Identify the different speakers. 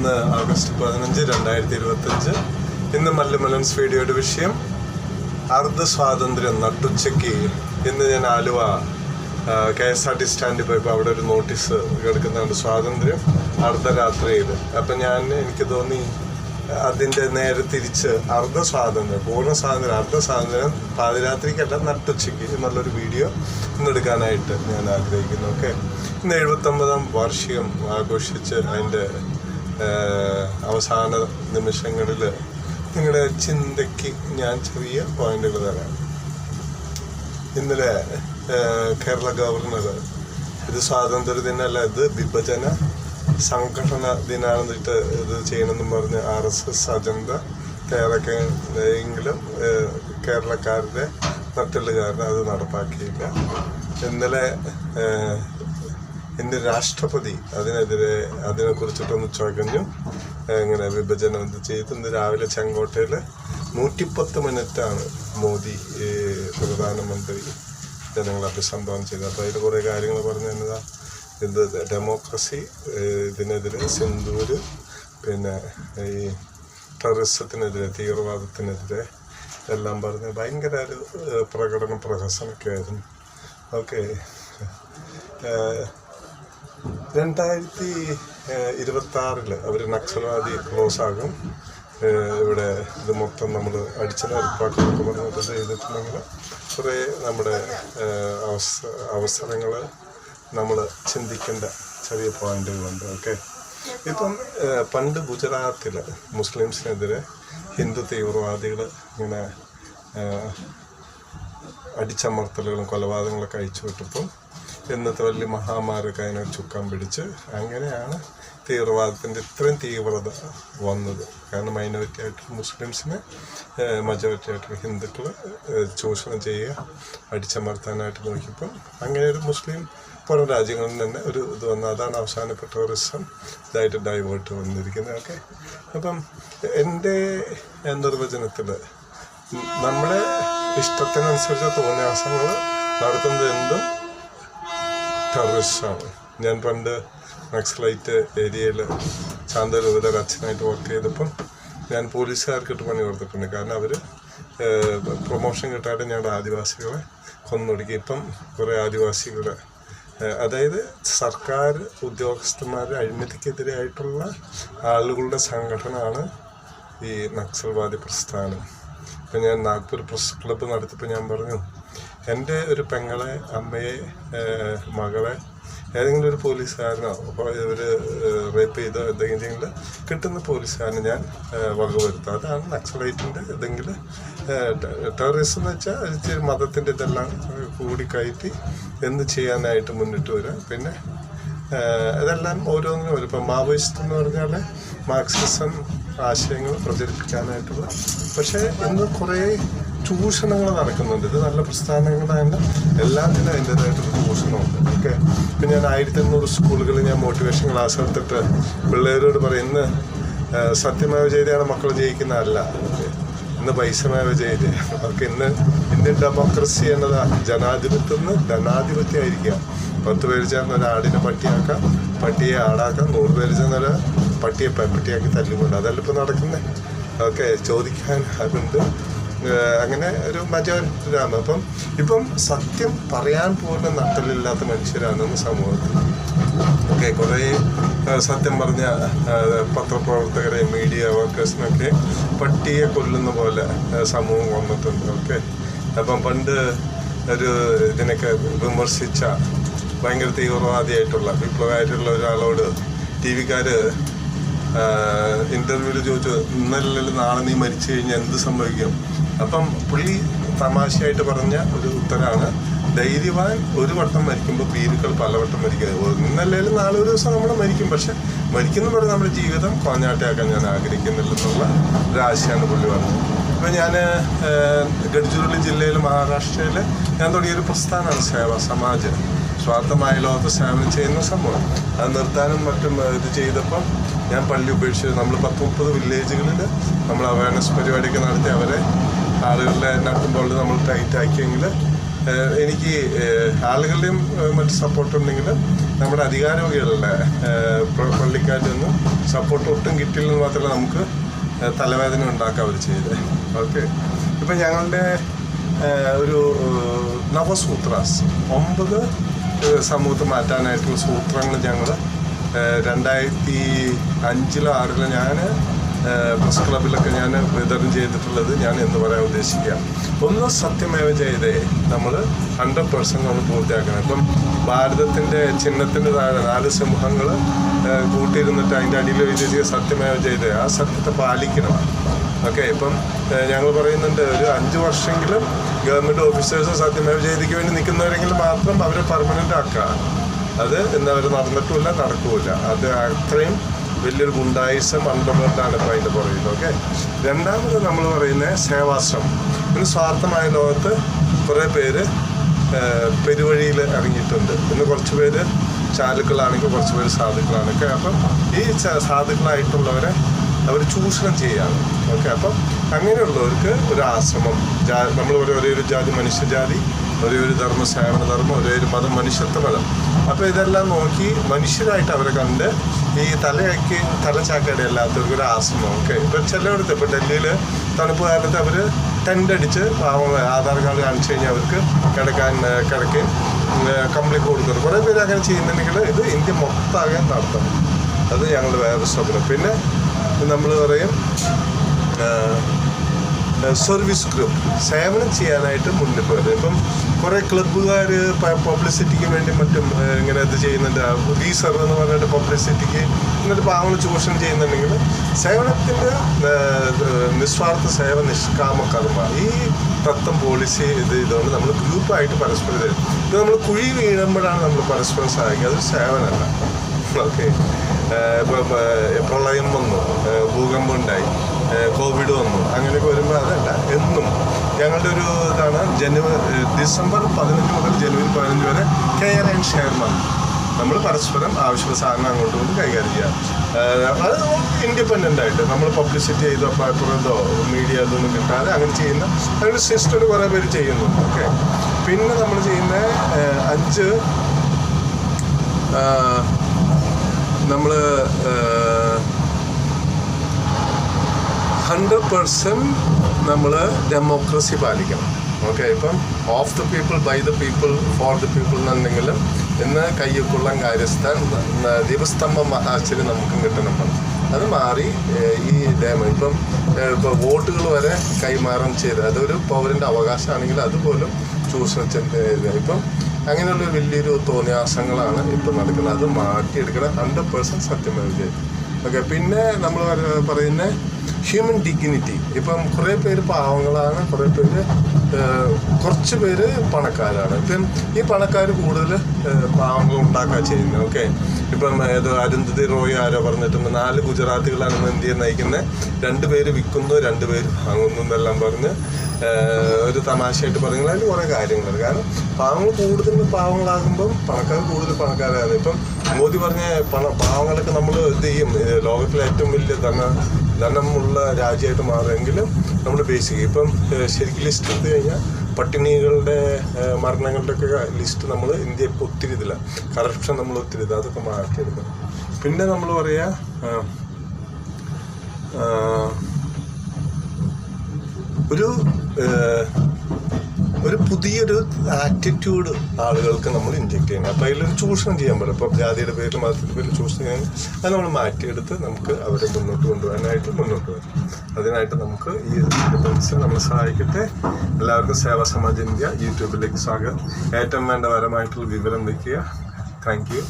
Speaker 1: ഇന്ന് ആഗസ്റ്റ് പതിനഞ്ച് രണ്ടായിരത്തി ഇരുപത്തഞ്ച് ഇന്ന് മല്ലുമലൻസ് വീഡിയോയുടെ വിഷയം അർദ്ധ സ്വാതന്ത്ര്യം നട്ടുച്ചയ്ക്ക്. ഇന്ന് ഞാൻ Aluva K S R T സ്റ്റാൻഡിൽ പോയപ്പോൾ അവിടെ ഒരു നോട്ടീസ് കിടക്കുന്നുണ്ട് സ്വാതന്ത്ര്യം അർദ്ധരാത്രിയിൽ. അപ്പം ഞാൻ എനിക്ക് തോന്നി അതിന്റെ നേരെ തിരിച്ച് അർദ്ധ സ്വാതന്ത്ര്യം പൂർണ സ്വാതന്ത്ര്യം അർദ്ധ സ്വാതന്ത്ര്യം പാതിരാത്രിക്കല്ല നട്ടുച്ചയ്ക്ക് എന്നുള്ളൊരു വീഡിയോ ഇന്നെടുക്കാനായിട്ട് ഞാൻ ആഗ്രഹിക്കുന്നു. ഓക്കെ? ഇന്ന് എഴുപത്തൊമ്പതാം വാർഷികം ആഘോഷിച്ച് അതിന്റെ അവസാന നിമിഷങ്ങളിൽ നിങ്ങളുടെ ചിന്തയ്ക്ക് ഞാൻ ചെറിയ പോയിന്റുകൾ തരാം. ഇന്നലെ കേരള ഗവർണർ ഇത് സ്വാതന്ത്ര്യ ദിനമല്ല ഇത് വിഭജന സംഘടന ദിനാണെന്നിട്ട് ഇത് ചെയ്യണമെന്നും പറഞ്ഞ് ആർ എസ് എസ് അജണ്ട കേരളക്കെങ്കിലും കേരളക്കാരുടെ നട്ടലുകാരന് അത് നടപ്പാക്കിയില്ല. ഇന്നലെ ഏഹ്, രാഷ്ട്രപതി അതിനെതിരെ അതിനെ കുറിച്ചിട്ടൊന്ന് ചോദിക്കഞ്ഞു ഇങ്ങനെ വിഭജനം ചെയ്ത്? ഇന്ന് രാവിലെ ചെങ്കോട്ടയിൽ നൂറ്റിപ്പത്ത് മിനിറ്റാണ് മോദി പ്രധാനമന്ത്രി ജനങ്ങളെ അഭിസംബോധന ചെയ്തത്. അപ്പോൾ അതിൽ കുറേ കാര്യങ്ങൾ പറഞ്ഞു തന്നതാ. ഇത് ഡെമോക്രസി ഇതിനെതിരെ സിന്ധൂര് പിന്നെ ഈ ടെററിസത്തിനെതിരെ തീവ്രവാദത്തിനെതിരെ എല്ലാം പറഞ്ഞ് ഭയങ്കര ഒരു പ്രകടന പ്രഹസനമൊക്കെ ആയിരുന്നു. ഓക്കെ. രണ്ടായിരത്തി ഇരുപത്തി അവർ നക്സൽവാദി ക്ലോസ് ആകും. ഇവിടെ ഇത് മൊത്തം നമ്മൾ അടിച്ചു നടപ്പാക്കുന്നൊക്കെ പറഞ്ഞിട്ട് ചെയ്തിട്ടുണ്ടെങ്കിൽ കുറേ നമ്മുടെ അവസ അവസരങ്ങൾ നമ്മൾ ചിന്തിക്കേണ്ട ചെറിയ പോയിന്റുകളുണ്ട് ഓക്കെ? ഇപ്പം പണ്ട് ഗുജറാത്തിൽ മുസ്ലിംസിനെതിരെ ഹിന്ദു തീവ്രവാദികൾ ഇങ്ങനെ അടിച്ചമർത്തലുകളും കൊലപാതകങ്ങളൊക്കെ അയച്ചു വിട്ടപ്പം ഇന്നത്തെ വലിയ മഹാമാരൊക്കെ അതിനെ ചുക്കാൻ പിടിച്ച് അങ്ങനെയാണ് തീവ്രവാദത്തിന്റെ ഇത്രയും തീവ്രത വന്നത്. കാരണം മൈനോറിറ്റി ആയിട്ട് മുസ്ലിംസിനെ മജോറിറ്റി ആയിട്ടുള്ള ഹിന്ദുക്കൾ ചൂഷണം ചെയ്യുക അടിച്ചമർത്താനായിട്ട് നോക്കിയപ്പം അങ്ങനെ ഒരു മുസ്ലിം പുറം രാജ്യങ്ങളിൽ തന്നെ ഒരു ഇത് വന്നു. അതാണ് അവസാനപ്പെട്ട ടൂറിസം ഇതായിട്ട് ഡൈവേർട്ട് വന്നിരിക്കുന്നത് ഓക്കെ അപ്പം എന്റെ നിർവചനത്തിൽ നമ്മളെ ഇഷ്ടത്തിനനുസരിച്ച് തോന്നിയാസങ്ങൾ നടത്തുന്നത് എന്തും ടെററിസ്റ്റാണ് ഞാൻ പണ്ട് നക്സലൈറ്റ് ഏരിയയിൽ ചാന്തരൂപത അച്ഛനായിട്ട് വർക്ക് ചെയ്തപ്പം ഞാൻ പോലീസുകാർക്കിട്ട് പണി കൊടുത്തിട്ടുണ്ട്. കാരണം അവർ പ്രൊമോഷൻ കിട്ടാതെ ഞങ്ങളുടെ ആദിവാസികളെ കൊന്നൊടുക്കി. ഇപ്പം കുറേ ആദിവാസികളെ അതായത് സർക്കാർ ഉദ്യോഗസ്ഥന്മാരുടെ അഴിമതിക്കെതിരായിട്ടുള്ള ആളുകളുടെ സംഘടനയാണ് ഈ നക്സൽവാദി പ്രസ്ഥാനം. ഇപ്പം ഞാൻ നാഗ്പൂർ പ്രസ് ക്ലബ്ബ് നടത്തിയപ്പോൾ ഞാൻ പറഞ്ഞു എന്റെ ഒരു പെങ്ങളെ അമ്മയെ മകളെ ഏതെങ്കിലും ഒരു പോലീസുകാരനോ ഇവർ റേപ്പ് ചെയ്തോ എന്തെങ്കിലും കിട്ടുന്ന പോലീസുകാരന് ഞാൻ വകവരുത്തും. അതാണ് നക്സലൈറ്റിന്റെ എന്തെങ്കിലും ടെററിസം എന്ന് വെച്ചാൽ ഇച്ചിരി മതത്തിന്റെ ഇതെല്ലാം കൂടിക്കയറ്റി എന്ത് ചെയ്യാനായിട്ട് മുന്നിട്ട് വരിക പിന്നെ അതെല്ലാം ഓരോന്നിനും വരും. ഇപ്പം മാവോയിസ്റ്റ് എന്ന് പറഞ്ഞാൽ മാർക്സിസം ആശയങ്ങൾ പ്രചരിപ്പിക്കാനായിട്ടുള്ള. പക്ഷേ ഇന്ന് കുറേ ചൂഷണങ്ങൾ നടക്കുന്നുണ്ട്. ഇത് നല്ല പ്രസ്ഥാനങ്ങളാണ് എല്ലാത്തിനും അതിന്റെതായിട്ടൊരു ചൂഷണമുണ്ട്. ഓക്കെ ഇപ്പം ഞാൻ ആയിരത്തി എണ്ണൂറ് സ്കൂളുകളിൽ ഞാൻ മോട്ടിവേഷൻ ക്ലാസ് എടുത്തിട്ട് പിള്ളേരോട് പറയും ഇന്ന് സത്യമായ വിജയതയാണ് മക്കൾ ജയിക്കുന്നതല്ല ഇന്ന് പൈസമായ വിജയത അവർക്ക് ഇന്ന് ഇന്ത്യൻ ഡെമോക്രസി എന്നതാ ജനാധിപത്യം ധനാധിപത്യമായിരിക്കുക പത്ത് പേര് ചേർന്ന് ഒരു ആടിനെ പട്ടിയാക്കാം പട്ടിയെ ആടാക്കാം നൂറ് പേര് ചേർന്ന് ഒരു പട്ടിയെ പട്ടിയാക്കി തല്ലുകൊണ്ട് അതല്ല ഇപ്പോൾ നടക്കുന്നത് ഓക്കെ ചോദിക്കാൻ അതുണ്ട് അങ്ങനെ ഒരു മജോരിറ്റിയാണ് അപ്പം ഇപ്പം സത്യം പറയാൻ പോലും നട്ടലില്ലാത്ത മനുഷ്യരാണ് ഇന്ന് സമൂഹത്തിൽ. ഓക്കെ കുറേ സത്യം പറഞ്ഞ പത്രപ്രവർത്തകരെ മീഡിയ വർക്കേഴ്സിനൊക്കെ പട്ടിയെ കൊല്ലുന്ന പോലെ സമൂഹം വന്നിട്ടുണ്ട്. ഓക്കെ അപ്പം പണ്ട് ഒരു ഇതിനൊക്കെ വിമർശിച്ച ഭയങ്കര തീവ്രവാദിയായിട്ടുള്ള വിപ്ലവമായിട്ടുള്ള ഒരാളോട് ടി വിക്കാര് ഇന്റർവ്യൂവിൽ ചോദിച്ചു ഇന്നല്ലെങ്കിൽ നാളെ നീ മരിച്ചു കഴിഞ്ഞാൽ എന്ത് സംഭവിക്കും? അപ്പം പുള്ളി തമാശയായിട്ട് പറഞ്ഞ ഒരു ഉത്തരാണ് ധൈര്യവാൻ ഒരു വട്ടം മരിക്കുമ്പോൾ ഭീരുക്കൾ പലവട്ടം മരിക്കുന്നത് ഇന്നല്ലേലും നാളെ ഒരു ദിവസം നമ്മൾ മരിക്കും. പക്ഷെ മരിക്കുന്ന പറഞ്ഞ് നമ്മുടെ ജീവിതം കോഞ്ഞാട്ടയാക്കാൻ ഞാൻ ആഗ്രഹിക്കുന്നില്ലെന്നുള്ള ഒരു ആശയമാണ് പുള്ളി പറഞ്ഞത്. ഇപ്പം ഞാൻ ഗഡ്ചുരുളി ജില്ലയിൽ മഹാരാഷ്ട്രയിൽ ഞാൻ തുടങ്ങിയൊരു പ്രസ്ഥാനമാണ് സേവ സമാജം. സ്വാർത്ഥമായ ലോകത്ത് സേവനം ചെയ്യുന്ന സംഭവം. അത് നിർത്താനും മറ്റും ഇത് ചെയ്തപ്പം ഞാൻ പള്ളി ഉപേക്ഷിച്ചു നമ്മൾ പത്ത് മുപ്പത് വില്ലേജുകളിൽ നമ്മൾ അവയർനെസ് പരിപാടിയൊക്കെ നടത്തി അവരെ ആളുകളുടെ നടത്തുമ്പോൾ നമ്മൾ ടൈറ്റ് ആക്കിയെങ്കിൽ എനിക്ക് ആളുകളുടെയും മറ്റ് സപ്പോർട്ട് ഉണ്ടെങ്കിൽ നമ്മുടെ അധികാരവകയുള്ള പള്ളിക്കാരിൽ നിന്നും സപ്പോർട്ട് ഒട്ടും കിട്ടില്ലെന്ന് മാത്രമല്ല നമുക്ക് തലവേദന ഉണ്ടാക്കുക അവർ ചെയ്ത്. ഓക്കെ. ഇപ്പം ഞങ്ങളുടെ ഒരു നവസൂത്രാസ് ഒമ്പത് സമൂഹത്തെ മാറ്റാനായിട്ടുള്ള സൂത്രങ്ങൾ ഞങ്ങൾ രണ്ടായിരത്തി അഞ്ചിലോ ആറിലോ ഞാൻ പ്രസ് ക്ലബിലൊക്കെ ഞാൻ വിതരണം ചെയ്തിട്ടുള്ളത് ഞാൻ എന്ന് പറയാൻ ഉദ്ദേശിക്കുക ഒന്ന് സത്യമേവ ചെയ്തേ നമ്മൾ ഹൺഡ്രഡ് പെർസെന്റ് നമ്മൾ പൂർത്തിയാക്കണം. ഇപ്പം ഭാരതത്തിന്റെ ചിഹ്നത്തിന്റെ താഴെ നാല് സമൂഹങ്ങൾ കൂട്ടിയിരുന്നിട്ട് അതിന്റെ അടിയിൽ എഴുതിയ സത്യമേവ ചെയ്തേ ആ സത്യത്തെ പാലിക്കണം. ഓക്കെ ഇപ്പം ഞങ്ങൾ പറയുന്നുണ്ട് ഒരു അഞ്ച് വർഷമെങ്കിലും ഗവൺമെന്റ് ഓഫീസേഴ്സ് സത്യമേവ ചെയ്തിക്ക് വേണ്ടി നിൽക്കുന്നവരെങ്കിലും മാത്രം അവരെ പെർമനന്റ് ആക്കുക. അത് പറയുക നടന്നിട്ടുമില്ല നടക്കുമില്ല. അത് അത്രയും വലിയൊരു ഗുണ്ടായിസം അണ്ടർവേർഡാണ് ഇപ്പോൾ അതിന്റെ പുറകിൽ ഓക്കെ? രണ്ടാമത് നമ്മൾ പറയുന്നത് സേവാശ്രമം. ഒരു സ്വാർത്ഥമായ ലോകത്ത് കുറേ പേര് പെരുവഴിയിൽ ഇറങ്ങിയിട്ടുണ്ട്. ഇന്ന് കുറച്ച് പേര് ചാലുക്കളാണെങ്കിൽ കുറച്ച് പേര് സാധുക്കളാണെങ്കിൽ അപ്പം ഈ സാധുക്കളായിട്ടുള്ളവരെ അവർ ചൂഷണം ചെയ്യാണ് ഓക്കെ? അപ്പം അങ്ങനെയുള്ളവർക്ക് ഒരു ആശ്രമം. നമ്മൾ ഒരേ ഒരു ജാതി മനുഷ്യജാതി ഒരേ ഒരു ധർമ്മ സേവന ധർമ്മം ഒരേ ഒരു മതം മനുഷ്യത്വ മതം. അപ്പോൾ ഇതെല്ലാം നോക്കി മനുഷ്യരായിട്ട് അവരെ കണ്ട് ഈ തലയ്ക്ക് തലച്ചാക്കട അല്ലാത്തവർക്ക് ഒരു ആശ്രമം ഓക്കെ. ഇപ്പം ചിലയിടത്ത് ഇപ്പം ഡൽഹിയിൽ തണുപ്പ് കാലത്ത് അവർ ടെന്റ് അടിച്ച് പാവം ആധാർ കാർഡ് കാണിച്ചു കഴിഞ്ഞാൽ അവർക്ക് കിടക്കാൻ കിടക്കുകയും കംപ്ലീറ്റ് കൊടുക്കുന്നു കുറേ പേര് അങ്ങനെ ചെയ്യുന്നുണ്ടെങ്കിൽ ഇത് ഇന്ത്യ മൊത്തമാകെ നടത്തണം. അത് ഞങ്ങൾ വേറെ സ്വപ്നം. പിന്നെ നമ്മൾ പറയും സർവീസ് ഗ്രൂപ്പ് സേവനം ചെയ്യാനായിട്ട് മുന്നിൽ പോയത്. ഇപ്പം കുറേ ക്ലബ്ബുകാർ പബ്ലിസിറ്റിക്ക് വേണ്ടി മറ്റും ഇങ്ങനെ ഇത് ചെയ്യുന്നുണ്ട്. ഗീസർ എന്ന് പറഞ്ഞിട്ട് പബ്ലിസിറ്റിക്ക് എന്നിട്ട് പാവങ്ങൾ ചൂഷണം ചെയ്യുന്നുണ്ടെങ്കിൽ സേവനത്തിന്റെ നിസ്വാർത്ഥ സേവ നിഷ്കാമ കർമ്മ ഈ തത്വം പോളിസി ഇത് ഇതുകൊണ്ട് നമ്മൾ ഗ്രൂപ്പായിട്ട് പരസ്പരം ഇത് നമ്മൾ കുഴി വീഴുമ്പോഴാണ് നമ്മൾ പരസ്പരം സഹായിക്കുക. അതൊരു സേവനമല്ല. ഓക്കെ പ്രളയം വന്നു. ഭൂകമ്പം ഉണ്ടായി. കോവിഡ് വന്നു. അങ്ങനെയൊക്കെ വരുമ്പോൾ അതല്ല എന്നും ഞങ്ങളുടെ ഒരു ഇതാണ് ജനുവരി ഡിസംബർ പതിനഞ്ച് മുതൽ ജനുവരി പതിനഞ്ച് വരെ കെയർ ആൻഡ് ഷെയർ മന്ത്. നമ്മൾ പരസ്പരം ആവശ്യമുള്ള സാധനം അങ്ങോട്ടും ഇങ്ങോട്ടും കൈകാര്യം ചെയ്യാം. അത് ഇൻഡിപെൻഡന്റ് ആയിട്ട് നമ്മൾ പബ്ലിസിറ്റി ചെയ്തോ പേപ്പറോ മീഡിയ ഇതൊന്നും കിട്ടാതെ അങ്ങനെ ചെയ്യുന്ന അങ്ങനെ സിസ്റ്റർ കുറേ പേര് ചെയ്യുന്നുണ്ട്. ഓക്കെ? പിന്നെ നമ്മൾ ചെയ്യുന്ന അഞ്ച് നമ്മൾ ഹൺഡ്രഡ് പെർസെന്റ് നമ്മൾ ഡെമോക്രസി പാലിക്കണം. ഓക്കെ ഇപ്പം of the people by the people for the people എന്നുണ്ടെങ്കിലും ഇന്ന് കയ്യക്കുള്ളം കാര്യസ്ഥാൻ ദീപസ്തംഭം മഹാശ്ചര്യം നമുക്കും കിട്ടണം. അത് മാറി ഈ ഡേമ ഇപ്പം ഇപ്പോൾ ഇപ്പം വോട്ടുകൾ വരെ കൈമാറാൻ ചെയ്ത്. അതൊരു പൗരന്റെ അവകാശമാണെങ്കിൽ അതുപോലും ചൂഷണത്തിന്റെ ഇപ്പം അങ്ങനെയുള്ള വലിയൊരു തോന്നിയാസങ്ങളാണ് ഇപ്പം നടക്കുന്നത്. അത് മാറ്റിയെടുക്കണം. ഹൺഡ്രഡ് പേഴ്സന്റ് സത്യമായി ഓക്കെ പിന്നെ നമ്മൾ പറയുന്ന ഹ്യൂമൻ ഡിഗ്നിറ്റി ഇപ്പം കുറേ പേര് പാവങ്ങളാണ് കുറേ പേര് കുറച്ച് പേര് പണക്കാരാണ്. ഇപ്പം ഈ പണക്കാർ കൂടുതൽ പാവങ്ങൾ ഉണ്ടാക്കാൻ ചെയ്യുന്നത് ഓക്കെ? ഇപ്പം ഏതോ അരുന്ധതി റോയ് ആരോ പറഞ്ഞിട്ടുണ്ട് നാല് ഗുജറാത്തികളാണ് ഇന്ത്യയെ നയിക്കുന്നത് രണ്ട് പേര് വിൽക്കുന്നു രണ്ട് പേര് വാങ്ങുന്നു എന്നെല്ലാം പറഞ്ഞ് ഒരു തമാശയായിട്ട് പറഞ്ഞാൽ അതിൽ കുറേ കാര്യങ്ങളുണ്ട് കാരണം പാവങ്ങൾ കൂടുതൽ പാവങ്ങളാകുമ്പം പണക്കാർ കൂടുതൽ പണക്കാരാണ്. ഇപ്പം മോദി പറഞ്ഞ പണ പാവങ്ങളൊക്കെ നമ്മൾ ഇത് ചെയ്യും? ലോകത്തിലെ ഏറ്റവും വലിയ ധന ധനമുള്ള രാജ്യമായിട്ട് മാറുമെങ്കിലും നമ്മൾ ബേസിക് ഇപ്പം ശരിക്കും ലിസ്റ്റ് എടുത്തു കഴിഞ്ഞാൽ പട്ടിണികളുടെ മരണങ്ങളുടെയൊക്കെ ലിസ്റ്റ് നമ്മൾ ഇന്ത്യ ഇപ്പോൾ ഒത്തിരി ഇതില്ല കറപ്ഷൻ നമ്മൾ ഒത്തിരി ഇത് അതൊക്കെ മാറ്റിയെടുക്കണം പിന്നെ നമ്മൾ പറയാ ആഹ്, ആഹ്, ഒരു ഒരു പുതിയൊരു ആറ്റിറ്റ്യൂഡ് ആളുകൾക്ക് നമ്മൾ ഇൻജെക്ട് ചെയ്യണം. അപ്പോൾ അതിലൊരു ചൂഷണം ചെയ്യാൻ പറ്റും. ഇപ്പോൾ ജാതിയുടെ പേരിൽ മതത്തിന്റെ പേരിൽ ചൂഷണം ചെയ്യാൻ അത് നമ്മൾ മാറ്റിയെടുത്ത് നമുക്ക് അവരെ മുന്നോട്ട് കൊണ്ടുപോകാനായിട്ട് മുന്നോട്ട് വരും. അതിനായിട്ട് നമുക്ക് ഈ ഡിപ്പൻസിൽ നമ്മൾ സഹായിക്കട്ടെ. എല്ലാവർക്കും സേവാ സമാജ് ഇന്ത്യ യൂട്യൂബിലേക്ക് സ്വാഗതം. ഏറ്റവും വേണ്ട പരമായിട്ടുള്ള വിവരം വയ്ക്കുക താങ്ക് യു